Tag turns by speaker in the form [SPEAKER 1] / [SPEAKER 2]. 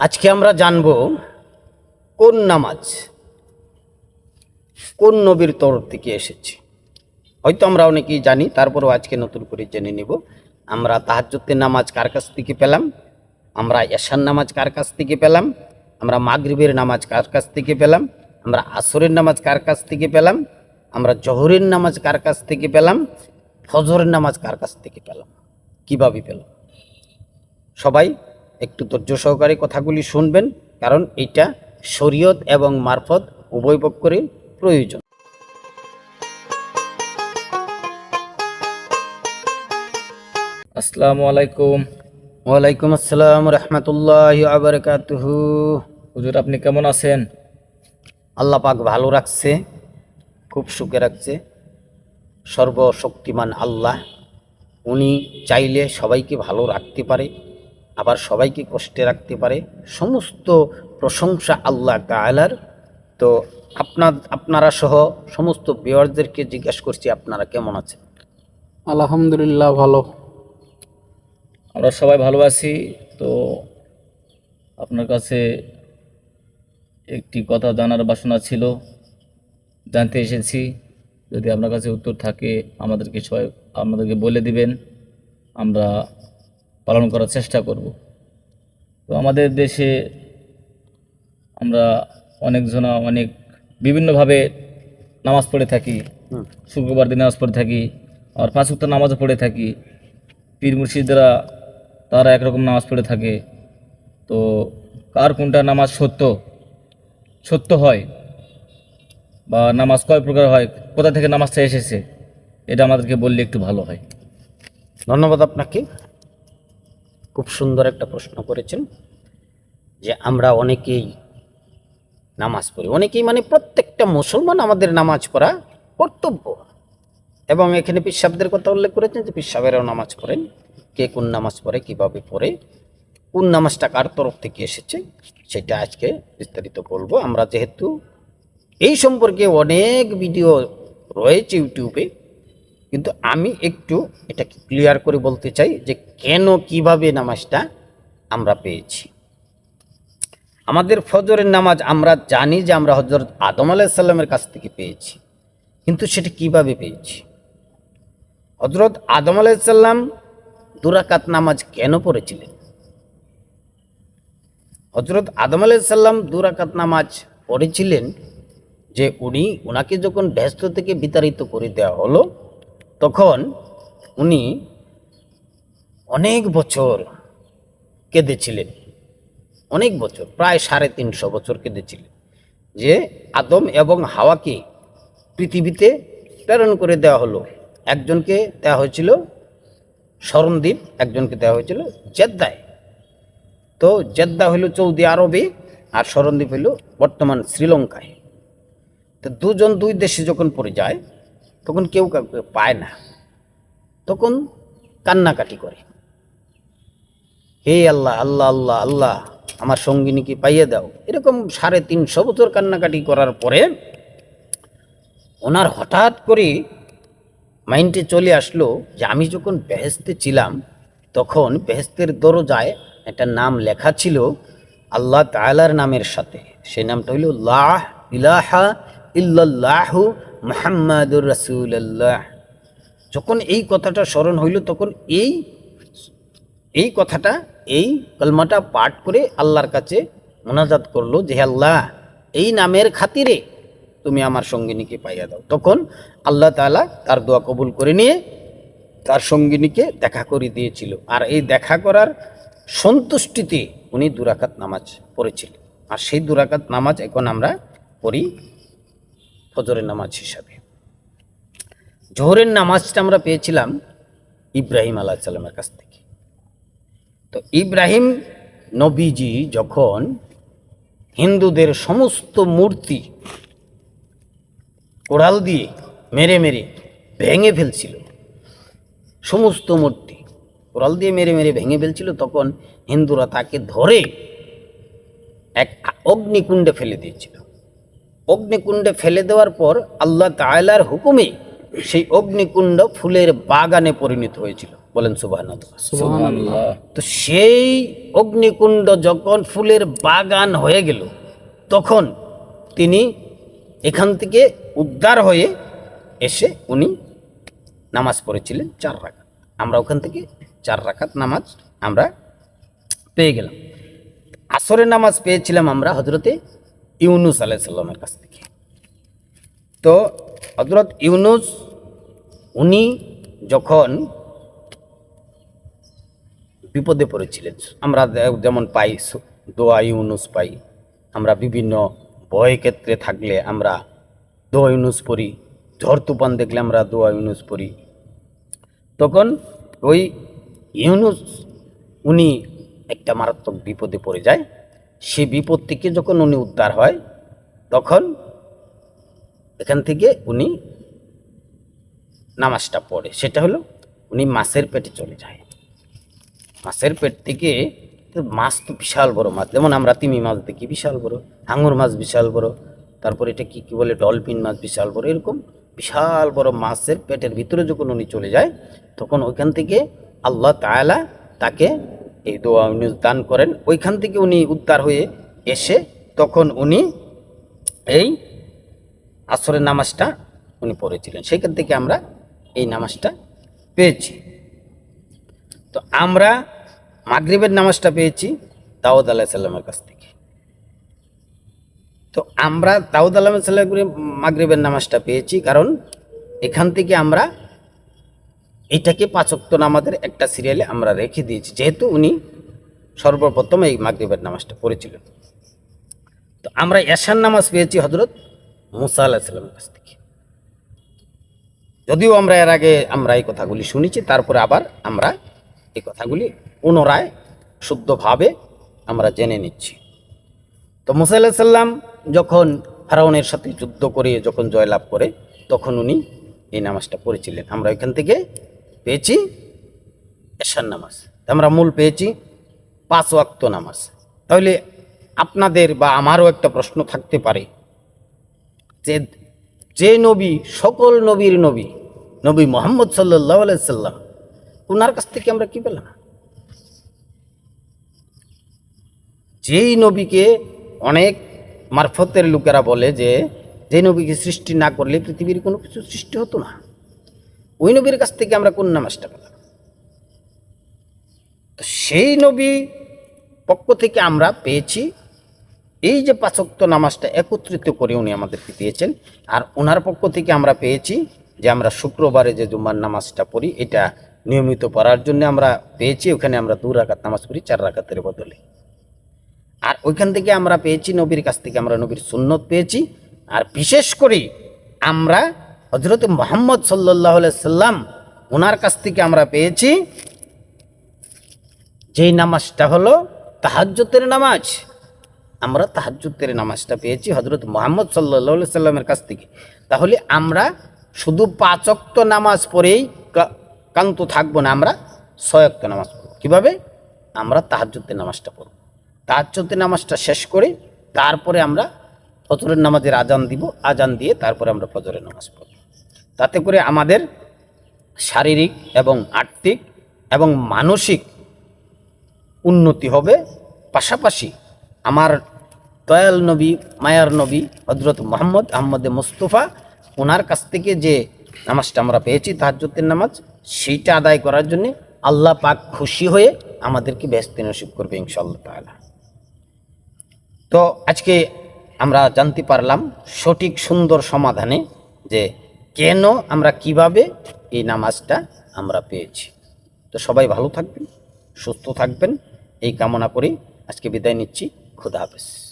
[SPEAKER 1] আজকে আমরা জানব কোন নামাজ, কোন নবীর তরফ থেকে এসেছে। হয়তো আমরা অনেকেই জানি, তারপরেও আজকে নতুন করে জেনে নিব। আমরা তাহাজ্জুদের নামাজ কার কাছ থেকে পেলাম? আমরা এশার নামাজ কার কাছ থেকে পেলাম? আমরা মাগরিবের নামাজ কার কাছ থেকে পেলাম? আমরা আসরের নামাজ কার কাছ থেকে পেলাম? আমরা জহরের নামাজ কার কাছ থেকে পেলাম? ফজরের নামাজ কার কাছ থেকে পেলাম? কীভাবে পেলাম? সবাই একটু ধৈর্য সহকারে কথাগুলি শুনবেন কারণ এটা শরীয়ত এবং মারফত উভয় পক্ষেরই প্রয়োজন।
[SPEAKER 2] আসসালামু আলাইকুম।
[SPEAKER 1] ওয়ালাইকুম আসসালাম রহমতুল্লাহ আবরকাতুহু
[SPEAKER 2] হুজুর আপনি কেমন আছেন?
[SPEAKER 1] আল্লাহ পাক ভালো রাখছে খুব সুখে রাখছে। সর্বশক্তিমান আল্লাহ উনি চাইলে সবাইকে ভালো রাখতে পারে। আবার সবাইকে কষ্টে রাখতে পারে। সমস্ত প্রশংসা আল্লাহ তালার তো আপনার আপনারা সহ সমস্ত বিয়ারদেরকে জিজ্ঞাসা করছি আপনারা কেমন আছেন?
[SPEAKER 3] আলহামদুলিল্লাহ ভালো।
[SPEAKER 2] আমরা সবাই ভালো আছি। তো আপনার কাছে একটি কথা জানার বাসনা ছিল জানতে এসেছি। যদি আপনার কাছে উত্তর থাকে আমাদেরকে সবাই আমাদেরকে বলে দিবেন। আমরা পালন করার চেষ্টা করব। তো আমাদের দেশে আমরা অনেকজনা অনেক বিভিন্নভাবে নামাজ পড়ে থাকি। শুক্রবার দিন নামাজ পড়ে থাকি আর পাঁচ উক্ত নামাজও পড়ে থাকি। পীর মুর্শিদরা তারা একরকম নামাজ পড়ে থাকে। তো কার কোনটা নামাজ সত্য সত্য হয় বা নামাজ কয় প্রকার হয় কোথা থেকে নামাজটা এসেছে এটা আমাদেরকে বললে একটু ভালো হয়।
[SPEAKER 1] ধন্যবাদ আপনাকে। খুব সুন্দর একটা প্রশ্ন করেছেন যে আমরা অনেকেই নামাজ পড়ি। অনেকেই মানে প্রত্যেকটা মুসলমান আমাদের নামাজ পড়া কর্তব্য। এবং এখানে পিসাবদের কথা উল্লেখ করেছেন যে পিসাবেরও নামাজ পড়েন। কে কোন নামাজ পড়ে, কীভাবে পড়ে, কোন নামাজটা কার তরফ থেকে এসেছে, সেটা আজকে বিস্তারিত বলব। আমরা যেহেতু এই সম্পর্কে অনেক ভিডিও রয়েছে ইউটিউবে কিন্তু আমি একটু এটা ক্লিয়ার করে বলতে চাই যে কেন, কীভাবে নামাজটা আমরা পেয়েছি। আমাদের ফজরের নামাজ আমরা জানি যে আমরা হজরত আদম আলাইসাল্লামের কাছ থেকে পেয়েছি, কিন্তু সেটা কীভাবে পেয়েছি? হজরত আদম আলাইসাল্লাম দুরাকাত নামাজ কেন পড়েছিলেন? হজরত আদম আলাইসাল্লাম দুরাকাত নামাজ পড়েছিলেন যে উনি ওনাকে যখন ব্যস্ত থেকে বিতাড়িত করে দেওয়া হলো তখন উনি অনেক বছর কেঁদেছিলেন। অনেক বছর, প্রায় সাড়ে তিনশো বছর কেঁদেছিলেন। যে আদম এবং হাওয়াকে পৃথিবীতে প্রেরণ করে দেওয়া হলো। একজনকে দেওয়া হয়েছিল স্মরণদ্বীপ একজনকে দেওয়া হয়েছিল জেদ্দায়। তো জেদ্দা হইল সৌদি আরবে আর স্মরণদ্বীপ হইল বর্তমান শ্রীলঙ্কায়। তো দুজন দুই দেশে যখন পড়ে যায় তখন কেউ কাউকে পায় না। তখন কান্নাকাটি করে। হে আল্লাহ আল্লাহ আল্লাহ আল্লাহ, আমার সঙ্গিনীকে পাইয়ে দাও। এরকম সাড়ে তিনশো বছর কান্নাকাটি করার পরে ওনার হঠাৎ করে মাইন্ডে চলে আসলো যে আমি যখন বেহেস্তে ছিলাম, তখন বেহেস্তের দরজায় একটা নাম লেখা ছিল আল্লাহ তালার নামের সাথে। সেই নামটা হইল লাহ ইলাহা ইল্লাল্লাহু মুহাম্মাদুর রাসূলুল্লাহ। যখন এই কথাটা স্মরণ হইল, তখন এই এই কথাটা, এই কলমাটা পাঠ করে আল্লাহর কাছে মোনাজাত করল যে আল্লাহ, এই নামের খাতিরে তুমি আমার সঙ্গিনীকে পাইয়া দাও। তখন আল্লাহ তাআলা তার দোয়া কবুল করে নিয়ে তার সঙ্গিনীকে দেখা করে দিয়েছিল। আর এই দেখা করার সন্তুষ্টিতে উনি দুরাকাত নামাজ পড়েছিলেন। আর সেই দুরাকাত নামাজ এখন আমরা পড়ি ফজরের নামাজ হিসাবে। জোহরের নামাজটা আমরা পেয়েছিলাম ইব্রাহিম আলাহ সাল্লামের কাছ থেকে। তো ইব্রাহিম নবীজি যখন হিন্দুদের সমস্ত মূর্তি কোড়াল দিয়ে মেরে মেরে ভেঙে ফেলছিল, সমস্ত মূর্তি কোড়াল দিয়ে মেরে মেরে ভেঙে ফেলছিল, তখন হিন্দুরা তাকে ধরে এক অগ্নিকুণ্ডে ফেলে দিয়েছিল। অগ্নিকুণ্ডে ফেলে দেওয়ার পর আল্লাহ তাআলার হুকুমে সেই অগ্নিকুণ্ড ফুলের বাগানে পরিণত হয়েছিল। বলেন সুবাহ তো সেই অগ্নিকুণ্ড যখন ফুলের বাগান হয়ে গেল তখন তিনি এখান থেকে উদ্ধার হয়ে এসে উনি নামাজ পড়েছিলেন চার রাকাত। আমরা ওখান থেকে চার রাখাত নামাজ আমরা পেয়ে গেলাম। আসরের নামাজ পেয়েছিলাম আমরা হজরতে ইউনুস আলাহ সাল্লামের কাছ থেকে। তো হজরত ইউনুস, উনি যখন বিপদে পড়েছিলেন, আমরা যেমন পাই, দোয়া ইউনুস পাই, আমরা বিভিন্ন ভয় ক্ষেত্রে থাকলে আমরা দোয়া ইউনুস পড়ি, ঝড় তুফান দেখলে আমরা দোয়া ইউনুস পড়ি। তখন ওই ইউনুস, উনি একটা মারাত্মক বিপদে পড়ে যায়। সেই বিপদ থেকে যখন উনি উদ্ধার হয়, তখন এখান থেকে উনি নামাজটা পড়ে। সেটা হলো উনি মাছের পেটে চলে যায়। মাছের পেট থেকে মাছ তো বিশাল বড় মাছ। যেমন আমরা তিমি মাছ দেখি, বিশাল বড়। হাঙর মাছ বিশাল বড়। তারপর এটা কি কি বলে, ডলফিন মাছ বিশাল বড়। এরকম বিশাল বড় মাছের পেটের ভিতরে যখন উনি চলে যায়, তখন ওইখান থেকে আল্লাহ তাআলা তাকে এই দোয়া উনি দান করেন। ওইখান থেকে উনি উদ্ধার হয়ে এসে তখন উনি এই আসরের নামাজটা উনি পড়েছিলেন। সেখান থেকে আমরা এই নামাজটা পেয়েছি। তো আমরা মাগরিবের নামাজটা পেয়েছি দাউদ আলাহ সাল্লামের কাছ থেকে। তো আমরা দাউদ আলাহ সাল্লাম মাগরিবের নামাজটা পেয়েছি কারণ এখান থেকে আমরা এটাকে পাঁচক্ত নামাজের একটা সিরিয়ালে আমরা রেখে দিয়েছি, যেহেতু উনি সর্বপ্রথম এই মাগরিবের নামাজটা পড়েছিলেন। তো আমরা এশার নামাজ পেয়েছি হজরত মুসা আলাহ সাল্লামের কাছ থেকে। যদিও আমরা এর আগে আমরা এই কথাগুলি শুনেছি, তারপরে আবার আমরা এই কথাগুলি পুনরায় শুদ্ধভাবে আমরা জেনে নিচ্ছি। তো মুসা আলাহ সাল্লাম যখন ফারাউনের সাথে যুদ্ধ করে, যখন জয়লাভ করে, তখন উনি এই নামাজটা পড়েছিলেন। আমরা এখান থেকে পেয়েছি, এশার নামাজ। আমরা মূল পেয়েছি পাঁচ ওয়াক্ত নামাজ। তাহলে আপনাদের বা আমারও একটা প্রশ্ন থাকতে পারে যে যে নবী, সকল নবীর নবী নবী মোহাম্মদ সাল্লাহ সাল্লাম ওনার কাছ থেকে আমরা কি পেলাম? যেই নবীকে অনেক মারফতের লোকেরা বলে যে যে নবীকে সৃষ্টি না করলে পৃথিবীর কোনো কিছু সৃষ্টি হতো না। ওই নবীর কাছ থেকে আমরা কোন নামাজটা পেলাম? তো সেই নবী পক্ষ থেকে আমরা পেয়েছি, এই যে পাঁচক্ত নামাজটা একত্রিত করে উনি আমাদেরকে দিয়েছেন, আর ওনার পক্ষ থেকে আমরা পেয়েছি যে আমরা শুক্রবারে যে জুম্মার নামাজটা পড়ি, এটা নিয়মিত পড়ার জন্য আমরা পেয়েছি, ওখানে আমরা দু রাকাত নামাজ পড়ি, চার রাকাতের বদলে। আর ওইখান থেকে আমরা পেয়েছি, নবীর কাছ থেকে আমরা নবীর সুন্নত পেয়েছি, আর বিশেষ করে আমরা হজরত মোহাম্মদ সাল্লাহ সাল্লাম ওনার কাছ থেকে আমরা পেয়েছি যেই নামাজটা হলো তাহাজ্জতের নামাজ। আমরা তাহাজ্জুদের নামাজটা পেয়েছি হজরত মোহাম্মদ সাল্লা সাল্লামের কাছ থেকে। তাহলে আমরা শুধু পাঁচক্ত নামাজ পড়েই কান্ত থাকব না, আমরা ছয়ক্ত নামাজ পড়ব। কীভাবে? আমরা তাহাজ্জুদের নামাজটা পড়ব। তাহাজ্জুদের নামাজটা শেষ করে তারপরে আমরা ফজরের নামাজের আজান দিব, আজান দিয়ে তারপরে আমরা ফজরের নামাজ পড়ব। তাতে করে আমাদের শারীরিক এবং আর্থিক এবং মানসিক উন্নতি হবে। পাশাপাশি আমার দয়াল নবী, মায়ার নবী হজরত মোহাম্মদ আহমদে মুস্তফা ওনার কাছ থেকে যে নামাজটা আমরা পেয়েছি, তাহাজ্জুদের নামাজ, সেইটা আদায় করার জন্য আল্লাহ পাক খুশি হয়ে আমাদেরকে ব্যস্ত নসিব করবে ইনশাল্লাহ তাআলা। তো আজকে আমরা জানতে পারলাম সঠিক সুন্দর সমাধানে যে কেন আমরা কীভাবে এই নামাজটা আমরা পেয়েছি? তো সবাই ভালো থাকবেন, সুস্থ থাকবেন। এই কামনা করেই আজকে বিদায় নিচ্ছি। খুদা হাফেজ।